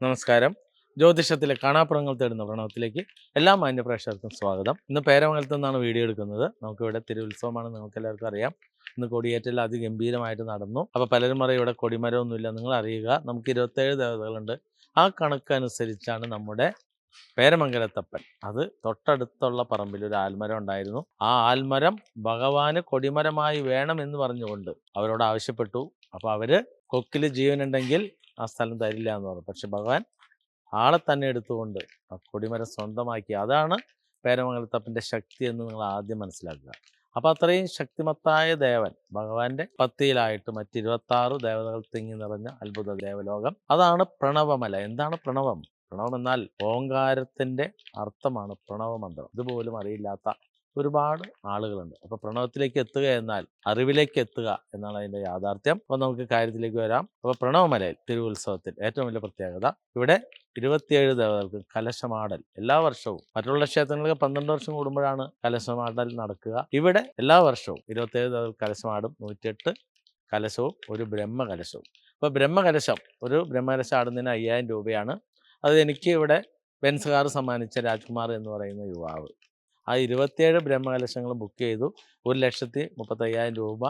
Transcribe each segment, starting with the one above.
നമസ്കാരം. ജ്യോതിഷത്തിലെ കാണാപ്പുറങ്ങൾ തേടുന്ന പ്രണവത്തിലേക്ക് എല്ലാ മാന്യപ്രേക്ഷകർക്കും സ്വാഗതം. ഇന്ന് പേരമംഗലത്ത് നിന്നാണ് വീഡിയോ എടുക്കുന്നത്. നമുക്കിവിടെ തിരുവുത്സവമാണ് നിങ്ങൾക്ക് എല്ലാവർക്കും അറിയാം. ഇന്ന് കൊടിയേറ്റൽ അതിഗംഭീരമായിട്ട് നടന്നു. അപ്പോൾ പലരും പറയും ഇവിടെ കൊടിമരമൊന്നുമില്ല. നിങ്ങൾ അറിയുക നമുക്ക് ഇരുപത്തേഴ് ദേവതകളുണ്ട്. ആ കണക്കനുസരിച്ചാണ് നമ്മുടെ പേരമംഗലത്തപ്പൻ. അത് തൊട്ടടുത്തുള്ള പറമ്പിൽ ഒരു ആൽമരം ഉണ്ടായിരുന്നു. ആ ആൽമരം ഭഗവാന് കൊടിമരമായി വേണം എന്ന് പറഞ്ഞുകൊണ്ട് അവരോട് ആവശ്യപ്പെട്ടു. അപ്പോൾ അവർ കൊക്കിൽ ജീവനുണ്ടെങ്കിൽ ആ സ്ഥലം തരില്ല എന്ന് പറഞ്ഞു. പക്ഷെ ഭഗവാൻ ആളെ തന്നെ എടുത്തുകൊണ്ട് ആ കൊടിമരം സ്വന്തമാക്കി. അതാണ് പേരമംഗലത്തപ്പന്റെ ശക്തി എന്ന് നിങ്ങൾ ആദ്യം മനസ്സിലാക്കുക. അപ്പോൾ അത്രയും ശക്തിമത്തായ ദേവൻ ഭഗവാന്റെ പത്തിയിലായിട്ട് മറ്റ് ഇരുപത്താറ് ദേവതകൾ തിങ്ങി നിറഞ്ഞ അത്ഭുത ദേവലോകം. അതാണ് പ്രണവമല. എന്താണ് പ്രണവം? പ്രണവം എന്നാൽ ഓങ്കാരത്തിന്റെ അർത്ഥമാണ് പ്രണവമന്ത്രം. ഇതുപോലും അറിയില്ലാത്ത ഒരുപാട് ആളുകളുണ്ട്. അപ്പോൾ പ്രണവത്തിലേക്ക് എത്തുക എന്നാൽ അറിവിലേക്ക് എത്തുക എന്നാണ് അതിന്റെ യാഥാർത്ഥ്യം. അപ്പോൾ നമുക്ക് കാര്യത്തിലേക്ക് വരാം. അപ്പോൾ പ്രണവമലയിൽ തിരുവുത്സവത്തിൽ ഏറ്റവും വലിയ പ്രത്യേകത ഇവിടെ ഇരുപത്തിയേഴ് ദേവതകൾക്ക് കലശമാടൽ. എല്ലാ വർഷവും മറ്റുള്ള ക്ഷേത്രങ്ങൾക്ക് പന്ത്രണ്ട് വർഷം കൂടുമ്പോഴാണ് കലശമാടൽ നടക്കുക. ഇവിടെ എല്ലാ വർഷവും ഇരുപത്തിയേഴ് ദേവതകൾ കലശമാടും. നൂറ്റിയെട്ട് കലശവും ഒരു ബ്രഹ്മകലശവും. അപ്പോൾ ബ്രഹ്മകലശം ഒരു ബ്രഹ്മകലശം ആടുന്നതിന് അയ്യായിരം രൂപയാണ്. അത് എനിക്ക് ഇവിടെ ബെൻസുകാർ സമ്മാനിച്ച രാജ്കുമാർ എന്ന് പറയുന്ന യുവാവ്. ആ ഇരുപത്തിയേഴ് ബ്രഹ്മകലശങ്ങൾ ബുക്ക് ചെയ്തു. ഒരു ലക്ഷത്തി മുപ്പത്തയ്യായിരം രൂപ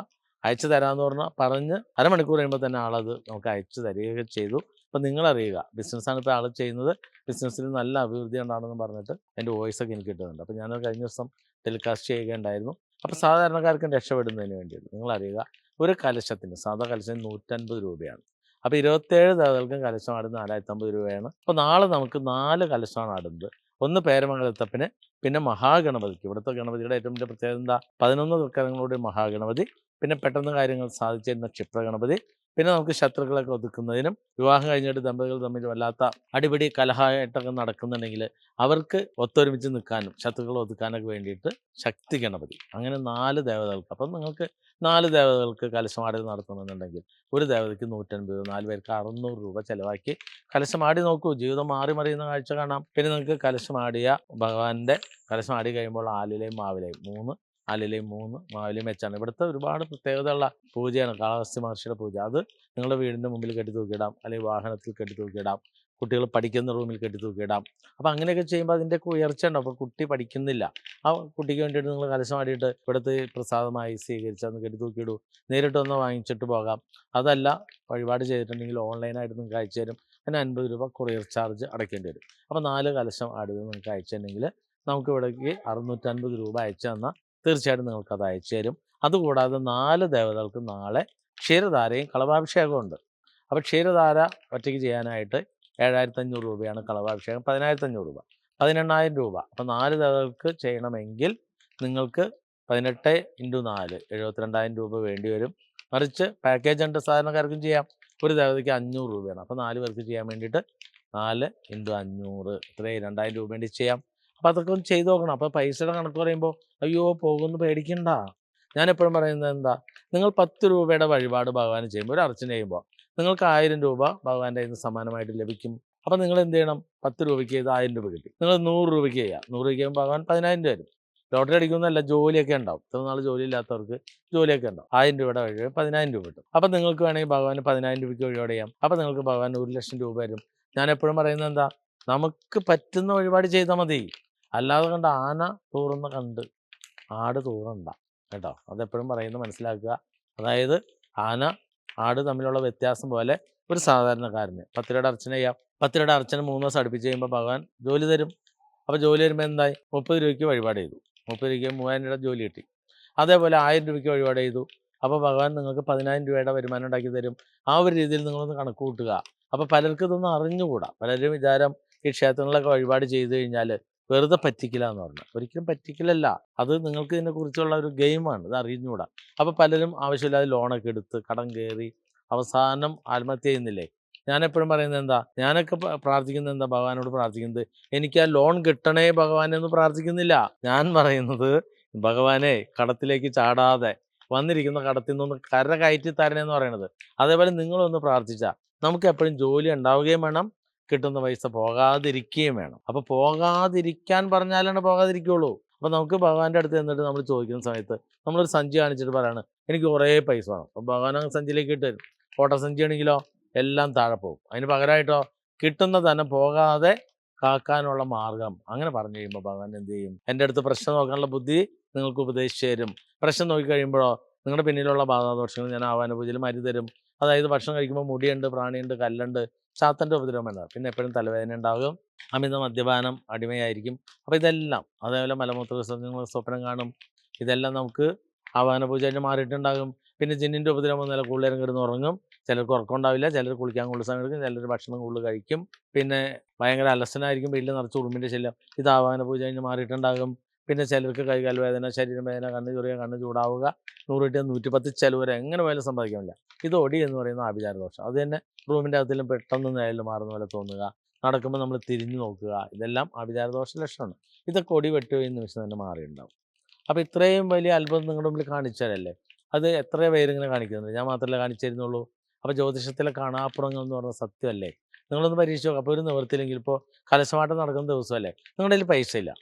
അയച്ചു തരാമെന്ന് പറഞ്ഞാൽ പറഞ്ഞ് അരമണിക്കൂർ കഴിയുമ്പോൾ തന്നെ ആളത് നമുക്ക് അയച്ചു തരികയൊക്കെ ചെയ്തു. അപ്പം നിങ്ങളറിയുക ബിസിനസ്സാണ് ഇപ്പോൾ ആൾ ചെയ്യുന്നത് ബിസിനസ്സിൽ നല്ല അഭിവൃദ്ധി ഉണ്ടാണെന്ന് പറഞ്ഞിട്ട് എന്റെ വോയിസ് ഒക്കെ എനിക്ക് കിട്ടുന്നുണ്ട്. അപ്പോൾ ഞാനത് കഴിഞ്ഞ ദിവസം ടെലികാസ്റ്റ് ചെയ്യുകയുണ്ടായിരുന്നു. അപ്പോൾ സാധാരണക്കാർക്കും രക്ഷപ്പെടുന്നതിന് വേണ്ടിയിട്ട് നിങ്ങളറിയുക ഒരു കലശത്തിന് സാധാ കലശത്തിന് നൂറ്റൻപത് രൂപയാണ്. അപ്പോൾ ഇരുപത്തേഴ് ദേവതകൾക്കും കലശം ആടുന്നത് നാലായിരത്തി അമ്പത് രൂപയാണ്. അപ്പോൾ നാളെ നമുക്ക് നാല് കലശമാണ് ആടുന്നത്. ഒന്ന് പേരമംഗലത്തപ്പന് പിന്നെ മഹാഗണപതിക്ക്. ഇവിടുത്തെ ഗണപതിയുടെ ഏറ്റവും വലിയ പ്രത്യേകത എന്താ? പതിനൊന്ന് ദുഃഖങ്ങളുടെ മഹാഗണപതി. പിന്നെ പെട്ടെന്ന് കാര്യങ്ങൾ സാധിച്ചിരുന്ന ക്ഷിപ്രഗണപതി പിന്നെ നമുക്ക് ശത്രുക്കളൊക്കെ ഒതുക്കുന്നതിനും വിവാഹം കഴിഞ്ഞിട്ട് ദമ്പതികൾ തമ്മിൽ വല്ലാത്ത അടിപിടി കലഹമായിട്ടൊക്കെ നടക്കുന്നുണ്ടെങ്കിൽ അവർക്ക് ഒത്തൊരുമിച്ച് നിൽക്കാനും ശത്രുക്കളെ ഒതുക്കാനൊക്കെ വേണ്ടിയിട്ട് ശക്തി ഗണപതി. അങ്ങനെ നാല് ദേവതകൾക്ക്. അപ്പം നിങ്ങൾക്ക് നാല് ദേവതകൾക്ക് കലശമാടി നടത്തണമെന്നുണ്ടെങ്കിൽ ഒരു ദേവതയ്ക്ക് നൂറ്റൻപത് നാല് പേർക്ക് അറുന്നൂറ് രൂപ ചിലവാക്കി കലശമാടി നോക്കൂ. ജീവിതം മാറി മറിയുന്ന കാഴ്ച കാണാം. പിന്നെ നിങ്ങൾക്ക് കലശമാടിയ ഭഗവാന്റെ കലശമാടി കഴിയുമ്പോൾ ആലിലെയും മാവിലെയും മൂന്ന് ആലിലെയും മൂന്ന് മാവിലെയും വെച്ചാണ്. ഇവിടുത്തെ ഒരുപാട് പ്രത്യേകതയുള്ള പൂജയാണ് കാളഹസ്തി മഹർഷിയുടെ പൂജ. അത് നിങ്ങളുടെ വീടിന്റെ മുമ്പിൽ കെട്ടി തൂക്കിയിടാം അല്ലെങ്കിൽ വാഹനത്തിൽ കെട്ടി തൂക്കിയിടാം കുട്ടികൾ പഠിക്കുന്ന റൂമിൽ കെട്ടി തൂക്കിയിടാം. അപ്പോൾ അങ്ങനെയൊക്കെ ചെയ്യുമ്പോൾ അതിന്റെയൊക്കെ ഉയർച്ച ഉണ്ടാവും അപ്പോൾ കുട്ടി പഠിക്കുന്നില്ല. ആ കുട്ടിക്ക് വേണ്ടിയിട്ട് നിങ്ങൾ കലശമാടിയിട്ട് ഇവിടുത്തെ പ്രസാദമായി സ്വീകരിച്ച് അന്ന് കെട്ടി തൂക്കിയിടൂ. നേരിട്ട് ഒന്ന് വാങ്ങിച്ചിട്ട് പോകാം. അതല്ല വഴിപാട് ചെയ്തിട്ടുണ്ടെങ്കിൽ ഓൺലൈനായിട്ട് നിങ്ങൾക്ക് അയച്ചു തരും. അതിന് അൻപത് രൂപ കൊറിയർ ചാർജ് അടയ്ക്കേണ്ടി വരും. അപ്പോൾ നാല് കലശം ആടുകൾ നിങ്ങൾക്ക് അയച്ചിട്ടുണ്ടെങ്കിൽ നമുക്ക് ഇവിടേക്ക് അറുന്നൂറ്റൻപത് രൂപ അയച്ചു തന്നാൽ തീർച്ചയായിട്ടും നിങ്ങൾക്ക് അത് അയച്ചു തരും. അതുകൂടാതെ നാല് ദേവതകൾക്ക് നാളെ ക്ഷീരധാരയും കളഭാഭിഷേകമുണ്ട് അപ്പോൾ ക്ഷീരധാര ഒറ്റയ്ക്ക് ചെയ്യാനായിട്ട് ഏഴായിരത്തി അഞ്ഞൂറ് രൂപയാണ് കളഭാഭിഷേകം പതിനായിരത്തി അഞ്ഞൂറ് രൂപ. പതിനെണ്ണായിരം രൂപ. അപ്പോൾ നാല് ദേവതകൾക്ക് ചെയ്യണമെങ്കിൽ നിങ്ങൾക്ക് പതിനെട്ട് ഇന്റു നാല് എഴുപത്തിരണ്ടായിരം രൂപ വേണ്ടി വരും. മറിച്ച് പാക്കേജ് ഉണ്ട് സാധാരണക്കാർക്കും ചെയ്യാം. ഒരു ദേവതയ്ക്ക് അഞ്ഞൂറ് രൂപയാണ്. അപ്പോൾ നാല് പേർക്ക് ചെയ്യാൻ വേണ്ടിയിട്ട് നാല് ഇന്റു അഞ്ഞൂറ് ഇത്രയും രണ്ടായിരം രൂപ വേണ്ടി ചെയ്യാം. അപ്പോൾ അതൊക്കെ ഒന്ന് ചെയ്ത് നോക്കണം. അപ്പോൾ പൈസയുടെ കണക്ക് പറയുമ്പോൾ അയ്യോ പോകുന്നു പേടിക്കണ്ട. ഞാൻ എപ്പോഴും പറയുന്നത് എന്താ നിങ്ങൾ പത്ത് രൂപയുടെ വഴിപാട് ഭഗവാന് ചെയ്യുമ്പോൾ ഒരു അർച്ചന ചെയ്യുമ്പോൾ നിങ്ങൾക്ക് ആയിരം രൂപ ഭഗവാന്റെ കയ്യിൽ നിന്ന് സമ്മാനമായിട്ട് ലഭിക്കും. അപ്പം നിങ്ങൾ എന്ത് ചെയ്യണം? പത്ത് രൂപയ്ക്ക് ചെയ്ത് ആയിരം രൂപ കിട്ടി. നിങ്ങൾ നൂറ് രൂപയ്ക്ക് ചെയ്യുക നൂറ് രൂപയ്ക്ക് ചെയ്യുമ്പോൾ ഭഗവാൻ പതിനായിരം രൂപ വരും ലോട്ടറി അടിക്കുന്നതല്ല ജോലിയൊക്കെ ഉണ്ടാവും. ഇത്ര നാൾ ജോലി ഇല്ലാത്തവർക്ക് ജോലിയൊക്കെ ഉണ്ടാവും. ആയിരം രൂപയുടെ വഴി പതിനായിരം രൂപ കിട്ടും. അപ്പം നിങ്ങൾക്ക് വേണമെങ്കിൽ ഭഗവാന് പതിനായിരം രൂപയ്ക്ക് വഴിപാട് ചെയ്യാം. അപ്പം നിങ്ങൾക്ക് ഭഗവാൻ ഒരു ലക്ഷം രൂപ വരും ഞാൻ എപ്പോഴും പറയുന്നത് എന്താ നമുക്ക് പറ്റുന്ന വഴിപാട് ചെയ്താൽ മതി. അല്ലാതെ കണ്ട് ആന തൂറുന്ന കണ്ട് ആട് തൂറണ്ട കേട്ടോ. അതെപ്പോഴും പറയുന്നത് മനസ്സിലാക്കുക. അതായത് ആന ആട് തമ്മിലുള്ള വ്യത്യാസം പോലെ ഒരു സാധാരണക്കാരന്. പത്ത് രൂപയുടെ അർച്ചന ചെയ്യാം. പത്ത് രൂപയുടെ അർച്ചന മൂന്ന് ദിവസം അടുപ്പിച്ച് കഴിയുമ്പോൾ ഭഗവാൻ ജോലി തരും. അപ്പോൾ ജോലി വരുമ്പോൾ എന്തായി? മുപ്പത് രൂപയ്ക്ക് വഴിപാട് ചെയ്തു. മുപ്പത് രൂപയ്ക്ക് മൂവായിരം രൂപയുടെ ജോലി കിട്ടി. അതേപോലെ ആയിരം രൂപയ്ക്ക് വഴിപാട് ചെയ്തു. അപ്പോൾ ഭഗവാൻ നിങ്ങൾക്ക് പതിനായിരം രൂപയുടെ വരുമാനം ഉണ്ടാക്കി തരും. ആ ഒരു രീതിയിൽ നിങ്ങളൊന്ന് കണക്ക് കൂട്ടുക. അപ്പോൾ പലർക്കും ഇതൊന്നും അറിഞ്ഞുകൂടാ. പലരും വിചാരം ഈ ക്ഷേത്രങ്ങളിലൊക്കെ വഴിപാട് ചെയ്തു കഴിഞ്ഞാൽ വെറുതെ പറ്റിക്കില്ല എന്ന് പറഞ്ഞു. ഒരിക്കലും പറ്റിക്കില്ലല്ല അത് നിങ്ങൾക്ക് ഇതിനെക്കുറിച്ചുള്ള ഒരു ഗെയിമാണ്. ഇത് അറിഞ്ഞുകൂടാ. അപ്പോൾ പലരും ആവശ്യമില്ലാതെ ലോണൊക്കെ എടുത്ത് കടം കയറി അവസാനം ആത്മഹത്യ ചെയ്യുന്നില്ലേ? ഞാൻ എപ്പോഴും പറയുന്നത് എന്താ? ഞാനൊക്കെ പ്രാർത്ഥിക്കുന്നത് എന്താ? ഭഗവാനോട് പ്രാർത്ഥിക്കുന്നത് എനിക്ക് ആ ലോൺ കിട്ടണേ ഭഗവാനെ എന്ന് പ്രാർത്ഥിക്കുന്നില്ല. ഞാൻ പറയുന്നത് ഭഗവാനെ കടത്തിലേക്ക് ചാടാതെ വന്നിരിക്കുന്ന കടത്തിൽ നിന്ന് കര കയറ്റി തരണേന്ന് പറയണത് അതേപോലെ നിങ്ങളൊന്ന് പ്രാർത്ഥിച്ചാൽ നമുക്ക് എപ്പോഴും ജോലി ഉണ്ടാവുകയും വേണം. കിട്ടുന്ന പൈസ പോകാതിരിക്കുകയും വേണം. അപ്പൊ പോകാതിരിക്കാൻ പറഞ്ഞാലാണ് പോകാതിരിക്കുള്ളൂ. അപ്പൊ നമുക്ക് ഭഗവാന്റെ അടുത്ത് എന്നിട്ട് നമ്മൾ ചോദിക്കുന്ന സമയത്ത് നമ്മളൊരു സഞ്ചി കാണിച്ചിട്ട് പറയാണ് എനിക്ക് കുറേ പൈസ വേണം. അപ്പൊ ഭഗവാൻ അങ്ങ് സഞ്ചിയിലേക്ക് ഇട്ട് തരും. ഓട്ട സഞ്ചി ആണെങ്കിലോ എല്ലാം താഴെ പോകും. അതിന് പകരമായിട്ടോ കിട്ടുന്ന ധനം പോകാതെ കാക്കാനുള്ള മാർഗം. അങ്ങനെ പറഞ്ഞു കഴിയുമ്പോൾ ഭഗവാൻ എന്ത് ചെയ്യും? എന്റെ അടുത്ത് പ്രശ്നം നോക്കാനുള്ള ബുദ്ധി നിങ്ങൾക്ക് ഉപദേശിച്ചു തരും. പ്രശ്നം നോക്കി കഴിയുമ്പോൾ നിങ്ങളുടെ പിന്നിലുള്ള ബാധാദോഷങ്ങൾ ഞാൻ ആവാന പൂജയിൽ മരി തരും. അതായത് ഭക്ഷണം കഴിക്കുമ്പോൾ മുടിയുണ്ട് പ്രാണിയുണ്ട് കല്ലുണ്ട്. ചാത്തന്റെ ഉപദ്രവം ഉണ്ടാകും പിന്നെ എപ്പോഴും തലവേദന ഉണ്ടാകും അമിത മദ്യപാനം അടിമയായിരിക്കും. അപ്പോൾ ഇതെല്ലാം അതേപോലെ മലമൂത്ര വിസർജനങ്ങൾ സ്വപ്നം കാണും ഇതെല്ലാം നമുക്ക് ആവാന പൂജ കഴിഞ്ഞ് മാറിയിട്ടുണ്ടാകും. പിന്നെ ജിന്നിന്റെ ഉപദ്രവം നില കൂടുതലും കിടന്ന് ഉറങ്ങും. ചിലർക്ക് ഉറക്കമുണ്ടാവില്ല ചിലർ കുളിക്കാൻ കൂടുതൽ സമയം എടുക്കും ചിലർ ഭക്ഷണം കൂടുതൽ കഴിക്കും. പിന്നെ ഭയങ്കര അലസനായിരിക്കും വീട്ടിൽ നിറച്ച് ഉറുമ്പിന്റെ ശല്യം. ഇത് ആവാന പൂജ കഴിഞ്ഞ് മാറിയിട്ടുണ്ടാകും. പിന്നെ ചിലർക്ക് കൈകാൽ വേദന ശരീരം വേദന കണ്ണ് ചൊറിയ കണ്ണ് ചൂടാവുക നൂറ് കിട്ടിയ നൂറ്റിപ്പത്ത് ചിലവരെ എങ്ങനെ പോയാലും സംഭവിക്കാനില്ല ഇത് ഒടി എന്ന് പറയുന്ന ആഭിചാര ദോഷം അത് തന്നെ റൂമിന്റെ അകത്തിലും പെട്ടെന്ന് നേരിൽ മാറുന്ന പോലെ തോന്നുക നടക്കുമ്പോൾ നമ്മൾ തിരിഞ്ഞു നോക്കുക ഇതെല്ലാം ആഭിചാര ദോഷ ലക്ഷണമാണ്. ഇതൊക്കെ ഒടി വെട്ടുകയും നിമിഷം തന്നെ മാറിയിട്ടുണ്ടാവും. അപ്പോൾ ഇത്രയും വലിയ അത്ഭുതം നിങ്ങളുടെ മുമ്പിൽ കാണിച്ചാലല്ലേ അത് എത്ര പേരിങ്ങനെ കാണിക്കുന്നുണ്ട്. ഞാൻ മാത്രമല്ല കാണിച്ചിരുന്നുള്ളൂ. അപ്പോൾ ജ്യോതിഷത്തിലെ കാണാപ്പുറങ്ങൾ എന്ന് പറഞ്ഞ സത്യമല്ലേ? നിങ്ങളൊന്ന് പരീക്ഷിച്ച് നോക്കുക അപ്പോൾ ഒരു നിവൃത്തിയില്ലെങ്കിൽ ഇപ്പോൾ കലശമാട്ടം നടക്കുന്ന ദിവസമല്ലേ? നിങ്ങളുടെ കയ്യിൽ പൈസ ഇല്ല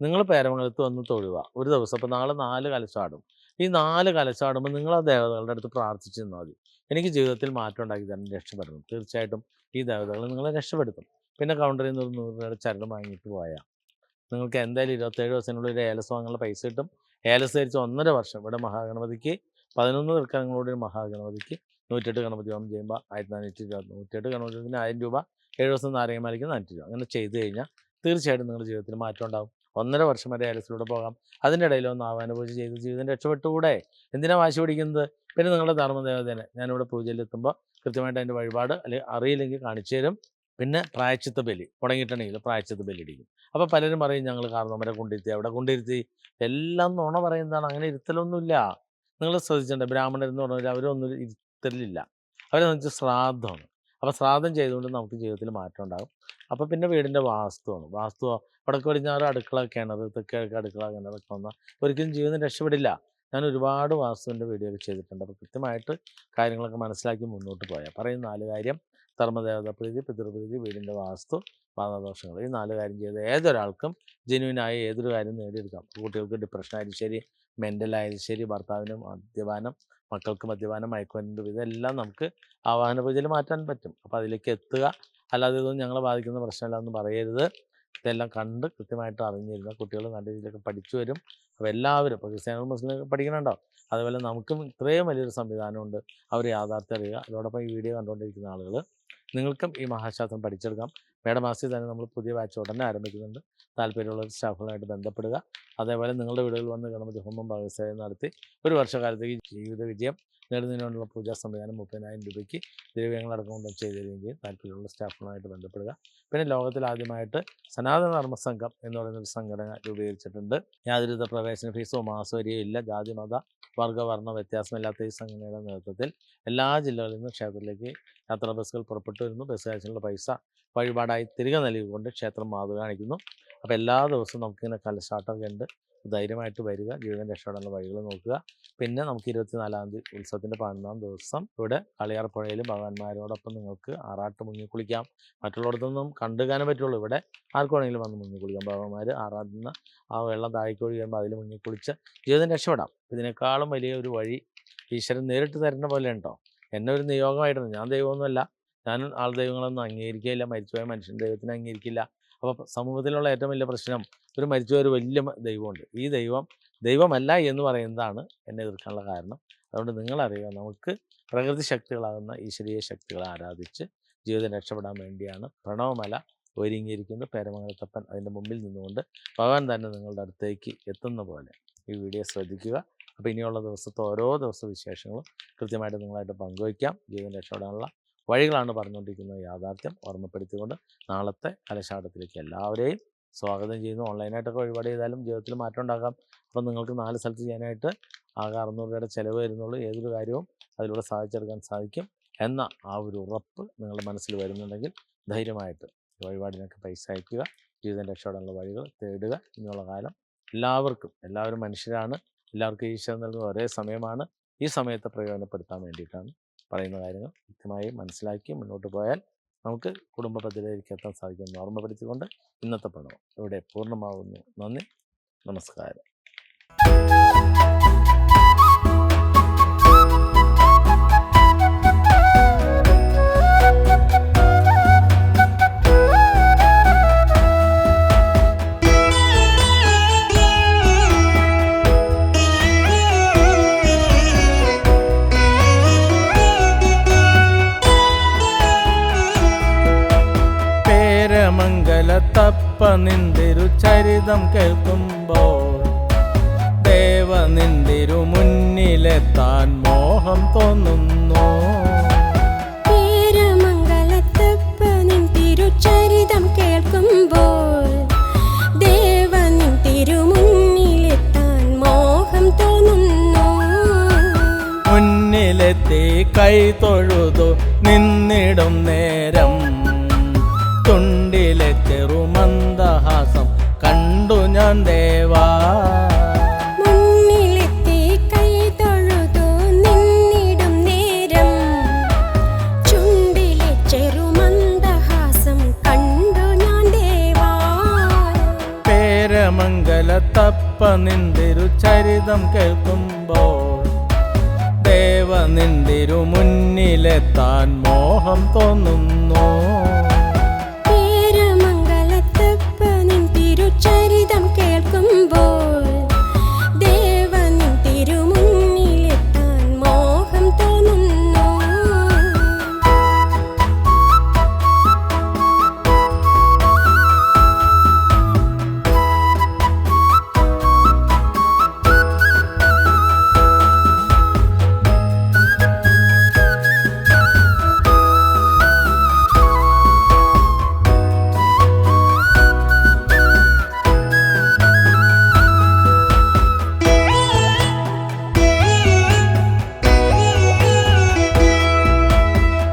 നിങ്ങൾ പേരമംഗലത്ത് വന്ന് തൊഴുക ഒരു ദിവസം. അപ്പോൾ നാളെ നാല് കലശാടും. ഈ നാല് കലശാടുമ്പോൾ നിങ്ങൾ ആ ദേവതകളുടെ അടുത്ത് പ്രാർത്ഥിച്ചു നിന്നാൽ മതി. എനിക്ക് ജീവിതത്തിൽ മാറ്റം ഉണ്ടാക്കി തരണം രക്ഷപ്പെടണം. തീർച്ചയായിട്ടും ഈ ദേവതകൾ നിങ്ങളെ രക്ഷപ്പെടുത്തും. പിന്നെ കൗണ്ടറിൽ നിന്ന് ഒരു നൂറ് രൂപയുടെ ചരട് വാങ്ങിയിട്ട് പോയാൽ നിങ്ങൾക്ക് എന്തായാലും ഇരുപത്തേഴ് ദിവസത്തിനുള്ളിൽ ഒരു ഏലസ് വാങ്ങാനുള്ള പൈസ കിട്ടും. ഏലസ് ധരിച്ച് ഒന്നര വർഷം. ഇവിടെ മഹാഗണപതിക്ക് പതിനൊന്ന് തൃക്കരങ്ങളോട് ഒരു മഹാഗണപതിക്ക് നൂറ്റെട്ട് ഗണപതി ഹോമം ചെയ്യുമ്പോൾ ആയിരത്തി നാനൂറ്റി ഇരുപത് നൂറ്റെട്ട് ഗണപതിന് ആയിരം രൂപ. ഏഴ് ദിവസം നാരങ്ങമാലിക്ക് നാനൂറ്റി രൂപ അങ്ങനെ ചെയ്ത് കഴിഞ്ഞാൽ തീർച്ചയായിട്ടും നിങ്ങളുടെ ജീവിതത്തിൽ മാറ്റം ഉണ്ടാകും ഒന്നര വർഷം വരെ ആലസിലൂടെ പോകാം. അതിന്റെ ഇടയിൽ ഒന്ന് ആവാന പൂജ ചെയ്ത് ജീവിതം രക്ഷപ്പെട്ടുകൂടെ? എന്തിനാ വാശി പിടിക്കുന്നത്? പിന്നെ നിങ്ങളുടെ ധർമ്മദേവതേനെ ഞാനിവിടെ പൂജയിലെത്തുമ്പോൾ കൃത്യമായിട്ട് അതിന്റെ വഴിപാട് അല്ലെങ്കിൽ അറിയില്ലെങ്കിൽ കാണിച്ചു തരും. പിന്നെ പ്രായച്ചിത്ത ബലി മുടങ്ങിയിട്ടുണ്ടെങ്കിൽ പ്രായച്ചിത്ത ബലി ഇടിക്കും. അപ്പോൾ പലരും പറയും ഞങ്ങൾ കാർന്നവരെ കൊണ്ടിരുത്തി അവിടെ കൊണ്ടിരുത്തി. എല്ലാം നുണ പറയുന്നതാണ് അങ്ങനെ ഇരുത്തലൊന്നുമില്ല. നിങ്ങൾ ശ്രദ്ധിച്ചിട്ടുണ്ട് ബ്രാഹ്മണരെന്ന് പറഞ്ഞാൽ അവരൊന്നും ഇരുത്തലില്ല. അവരെന്ന് വെച്ചാൽ ശ്രാദ്ധമാണ്. അപ്പോൾ ശ്രാദ്ധം ചെയ്തുകൊണ്ട് നമുക്ക് ജീവിതത്തിൽ മാറ്റം ഉണ്ടാകും. അപ്പോൾ പിന്നെ വീടിന്റെ വാസ്തുവാണ് വാസ്തു വടക്ക് പടിഞ്ഞാറ് അടുക്കള കിണർ തെക്കിഴക്ക് അടുക്കള കിണറൊക്കെ വന്നാൽ ഒരിക്കലും ജീവിതം രക്ഷപ്പെടില്ല. ഞാൻ ഒരുപാട് വാസ്തുവിന്റെ വീഡിയോ ഒക്കെ ചെയ്തിട്ടുണ്ട്. അപ്പോൾ കൃത്യമായിട്ട് കാര്യങ്ങളൊക്കെ മനസ്സിലാക്കി മുന്നോട്ട് പോയാൽ പറയുന്ന നാല് കാര്യം ധർമ്മദേവതാപ്രീതി പിതൃപ്രീതി വീടിന്റെ വാസ്തു പാദദോഷങ്ങൾ ഈ നാല് കാര്യം ചെയ്ത് ഏതൊരാൾക്കും ജെനുവിനായി ഏതൊരു കാര്യം നേടിയെടുക്കാം. കുട്ടികൾക്ക് ഡിപ്രഷനായാലും ശരി മെന്റലായാലും ശരി ഭർത്താവിനും മദ്യപാനം മക്കൾക്ക് മദ്യപാനം മയക്കുമരുന്ന് ഇതെല്ലാം നമുക്ക് ആവാഹന പൂജയിൽ മാറ്റാൻ പറ്റും. അപ്പോൾ അതിലേക്ക് എത്തുക. അല്ലാതെ ഇതൊന്നും ഞങ്ങളെ ബാധിക്കുന്ന പ്രശ്നമല്ല എന്ന് പറയരുത്. ഇതെല്ലാം കണ്ട് കൃത്യമായിട്ട് അറിഞ്ഞിരുന്ന കുട്ടികൾ നല്ല രീതിയിലൊക്കെ പഠിച്ചു വരും. അപ്പോൾ എല്ലാവരും ഇപ്പോൾ ക്രിസ്ത്യാനികളും മുസ്ലിമൊക്കെ പഠിക്കണുണ്ടോ? അതുപോലെ നമുക്കും ഇത്രയും വലിയൊരു സംവിധാനമുണ്ട്. അവർ യാഥാർത്ഥ്യം അറിയുക അതോടൊപ്പം ഈ വീഡിയോ കണ്ടുകൊണ്ടിരിക്കുന്ന ആളുകൾ നിങ്ങൾക്കും ഈ മഹാശാസ്ത്രം പഠിച്ചെടുക്കാം. മേടമാസത്തിൽ തന്നെ നമ്മൾ പുതിയ ബാച്ച് ഉടനെ ആരംഭിക്കുന്നുണ്ട്. താല്പര്യമുള്ള സ്റ്റാഫുകളായിട്ട് ബന്ധപ്പെടുക. അതേപോലെ നിങ്ങളുടെ വീടുകളിൽ വന്ന് ഗണപതി ഹോമം ഭാഗസ്യം നടത്തി ഒരു വർഷക്കാലത്തേക്ക് ജീവിത വിജയം നേടുന്നതിനുള്ള പൂജാ സംവിധാനം മുപ്പതിനായിരം രൂപയ്ക്ക് ദ്രവ്യങ്ങളടക്കം കൊണ്ട് ചെയ്തു തരികയും ചെയ്യും താല്പര്യമുള്ള സ്റ്റാഫുകളുമായിട്ട് ബന്ധപ്പെടുക. പിന്നെ ലോകത്തിൽ ആദ്യമായിട്ട് സനാതന ധർമ്മ സംഘം എന്ന് പറയുന്ന ഒരു സംഘടന രൂപീകരിച്ചിട്ടുണ്ട്. യാതൊരുവിധ പ്രവേശന ഫീസോ മാസവരിയോ ഇല്ല. ജാതി മത വർഗ വർണ വ്യത്യാസമില്ലാത്ത ഈ സംഘടനയുടെ നേതൃത്വത്തിൽ എല്ലാ ജില്ലകളിൽ നിന്നും ക്ഷേത്രത്തിലേക്ക് യാത്രാ ബസ്സുകൾ പുറപ്പെട്ടു വരുന്നു. ബസ് പൈസ വഴിപാടായി തിരികെ നൽകിക്കൊണ്ട് ക്ഷേത്രം മാതൃക കാണിക്കുന്നു. അപ്പോൾ എല്ലാ ദിവസവും നമുക്കിങ്ങനെ കലശാട്ടമൊക്കെ ഉണ്ട്. ധൈര്യമായിട്ട് വരിക ജീവിതം രക്ഷപ്പെടാനുള്ള വഴികൾ നോക്കുക. പിന്നെ നമുക്ക് ഇരുപത്തിനാലാം തീയതി ഉത്സവത്തിന്റെ പതിനൊന്നാം ദിവസം ഇവിടെ കളിയാർപ്പുഴയിൽ ഭഗവാന്മാരോടൊപ്പം നിങ്ങൾക്ക് ആറാട്ട് മുങ്ങി കുളിക്കാം. മറ്റുള്ളിടത്തൊന്നും കണ്ടു കാണാൻ പറ്റുള്ളൂ. ഇവിടെ ആർക്കു വേണമെങ്കിലും വന്ന് മുങ്ങി കുളിക്കാം. ഭഗവാന്മാർ ആറാടുന്ന ആ വെള്ളം താഴേക്ക് കഴിയുമ്പോൾ അതിൽ മുങ്ങി കുളിച്ച് ജീവിതം രക്ഷപ്പെടാം. ഇതിനേക്കാളും വലിയ ഒരു വഴി ഈശ്വരൻ നേരിട്ട് തരുന്ന പോലെ ഉണ്ടോ? എന്നെ ഒരു നിയോഗമായിട്ടുണ്ട്. ഞാൻ ദൈവമൊന്നുമല്ല. ഞാൻ ആൾ ദൈവങ്ങളൊന്നും അംഗീകരിക്കുകയില്ല. മരിച്ചുപോയ മനുഷ്യൻ ദൈവത്തിനെ അംഗീകരിക്കില്ല. അപ്പോൾ സമൂഹത്തിലുള്ള ഏറ്റവും വലിയ പ്രശ്നം ഒരു മരിച്ചുപോയ ഒരു വലിയ ദൈവമുണ്ട്. ഈ ദൈവം ദൈവമല്ല എന്ന് പറയുന്നതാണ് എന്നെ എതിർക്കാനുള്ള കാരണം. അതുകൊണ്ട് നിങ്ങളറിയുക നമുക്ക് പ്രകൃതി ശക്തികളാകുന്ന ഈശ്വരീയ ശക്തികളെ ആരാധിച്ച് ജീവിതം രക്ഷപ്പെടാൻ വേണ്ടിയാണ് പ്രണവമല ഒരുങ്ങിയിരിക്കുന്നത് പേരമംഗലത്തപ്പൻ അതിന്റെ മുമ്പിൽ നിന്നുകൊണ്ട്. ഭഗവാൻ തന്നെ നിങ്ങളുടെ അടുത്തേക്ക് എത്തുന്ന പോലെ ഈ വീഡിയോ ശ്രദ്ധിക്കുക. അപ്പോൾ ഇനിയുള്ള ദിവസത്തെ ഓരോ ദിവസ വിശേഷങ്ങളും കൃത്യമായിട്ട് നിങ്ങളായിട്ട് പങ്കുവയ്ക്കാം. ജീവിതം രക്ഷപ്പെടാനുള്ള വഴികളാണ് പറഞ്ഞുകൊണ്ടിരിക്കുന്നത്. യാഥാർത്ഥ്യം ഓർമ്മപ്പെടുത്തിക്കൊണ്ട് നാളത്തെ കലശാടത്തിലേക്ക് എല്ലാവരെയും സ്വാഗതം ചെയ്യുന്നു. ഓൺലൈനായിട്ടൊക്കെ വഴിപാട് ചെയ്താലും ജീവിതത്തിൽ മാറ്റം ഉണ്ടാക്കാം അപ്പം നിങ്ങൾക്ക് നാല് സ്ഥലത്ത് ചെയ്യാനായിട്ട് ആകെ അറുന്നൂറ് രൂപയുടെ ചിലവ് വരുന്നുള്ളൂ. ഏതൊരു കാര്യവും അതിലൂടെ സാധിച്ചെടുക്കാൻ സാധിക്കും എന്ന ആ ഒരു ഉറപ്പ് നിങ്ങളുടെ മനസ്സിൽ വരുന്നുണ്ടെങ്കിൽ ധൈര്യമായിട്ട് വഴിപാടിനൊക്കെ പൈസ അയക്കുക. ജീവിതം രക്ഷപ്പെടാനുള്ള വഴികൾ തേടുക. എന്നുള്ള കാലം എല്ലാവർക്കും എല്ലാവരും മനുഷ്യരാണ്. എല്ലാവർക്കും ഈശ്വരൻ നൽകുന്ന ഒരേ സമയമാണ്. ഈ സമയത്തെ പ്രയോജനപ്പെടുത്താൻ വേണ്ടിയിട്ടാണ് പറയുന്ന കാര്യങ്ങൾ കൃത്യമായി മനസ്സിലാക്കി മുന്നോട്ട് പോയാൽ നമുക്ക് കുടുംബ പദ്ധതിയിലേക്ക് എത്താൻ സാധിക്കുമെന്ന് ഓർമ്മപ്പെടുത്തിക്കൊണ്ട് ഇന്നത്തെ പണം ഇവിടെ പൂർണമാകുന്നു നന്ദി. നമസ്കാരം. നിന്തിരു ചരിതം കേൾക്കുമ്പോൾ ദേവ നിന്തിരു മുന്നിലെത്താൻ മോഹം തോന്നുന്നു. തിരുമുന്നിലെത്താൻ മോഹം തോന്നുന്നു. മുന്നിലെത്തി കൈ തൊഴുതു നിന്നിടും നേരം പേരമംഗലത്തപ്പ നിന്തിരു ചരിതം കേൾക്കുമ്പോൾ ദേവനിന്തിരു മുന്നിലെത്താൻ മോഹം തോന്നുന്നു